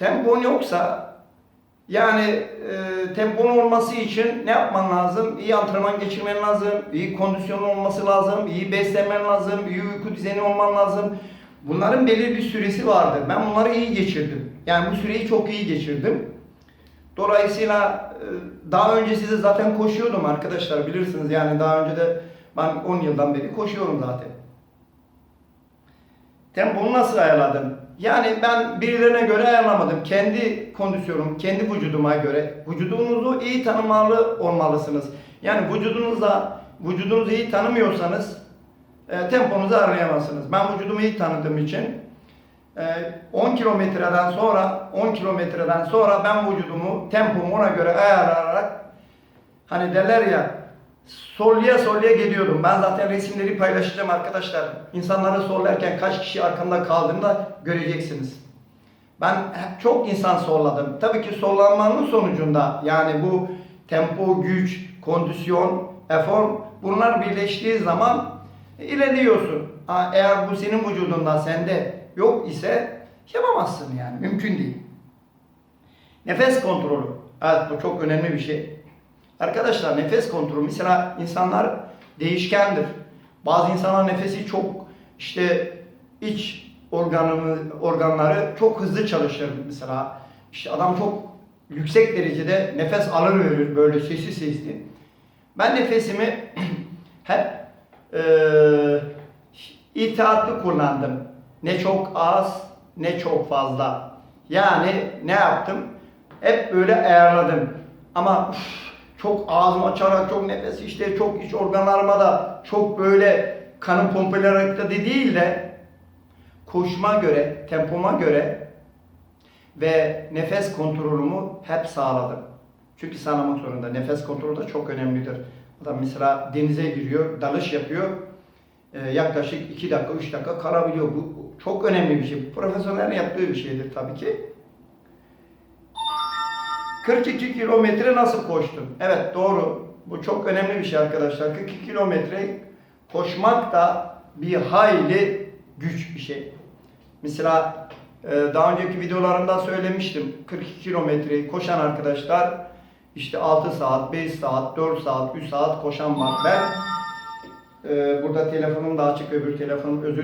Tempon yoksa yani e, tempon olması için ne yapman lazım? İyi antrenman geçirmen lazım, iyi kondisyonun olması lazım, iyi beslenmen lazım, iyi uyku düzeni olman lazım. Bunların belirli bir süresi vardır. Ben bunları iyi geçirdim. Yani bu süreyi çok iyi geçirdim. Dolayısıyla e, daha önce size zaten koşuyordum arkadaşlar bilirsiniz. Yani daha önce de ben 10 yıldan beri koşuyorum zaten. Tempomu nasıl ayarladım? Yani ben birilerine göre ayarlamadım. Kendi kondisyonum, kendi vücuduma göre. Vücudunuzu iyi tanımalı olmalısınız. Yani vücudunuzda, vücudunuzu iyi tanımıyorsanız e, temponuzu ayarlayamazsınız. Ben vücudumu iyi tanıdığım için e, 10 kilometreden sonra 10 kilometreden sonra ben vücudumu tempomu ona göre ayarlayarak hani derler ya solluya solluya geliyordum. Ben zaten resimleri paylaşacağım arkadaşlar. İnsanları sollarken kaç kişi arkamda kaldığını da göreceksiniz. Ben çok insan solladım. Tabii ki sollanmanın sonucunda yani bu tempo, güç, kondisyon, efor bunlar birleştiği zaman ilerliyorsun. Eğer bu senin vücudunda sende yok ise yapamazsın yani mümkün değil. Nefes kontrolü. Evet bu çok önemli bir şey. Arkadaşlar nefes kontrolü mesela insanlar değişkendir. Bazı insanlar nefesi çok işte iç organı, organları çok hızlı çalışır mesela. İşte adam çok yüksek derecede nefes alır verir böyle sesi sesli. Ben nefesimi hep eee itaatlı kullandım. Ne çok az ne çok fazla. Yani ne yaptım? Hep böyle ayarladım. Ama üf, çok ağzımı açarak çok nefes işte çok iç organlarıma da çok böyle kanın pompalayarak da değil de koşma göre, tempoma göre ve nefes kontrolümü hep sağladım. Çünkü sağlamak zorunda. Nefes kontrolü de çok önemlidir. Adam mesela denize giriyor, dalış yapıyor. Ee, yaklaşık 2 dakika, 3 dakika kalabiliyor. Bu çok önemli bir şey. Profesyonellerin yaptığı bir şeydir tabii ki. 42 kilometre nasıl koştum? Evet doğru. Bu çok önemli bir şey arkadaşlar. 42 kilometre koşmak da bir hayli güç bir şey. Mesela e, daha önceki videolarımda söylemiştim. 42 kilometreyi koşan arkadaşlar işte 6 saat, 5 saat, 4 saat, 3 saat koşan var. Ben e, burada telefonum da açık öbür telefonum özür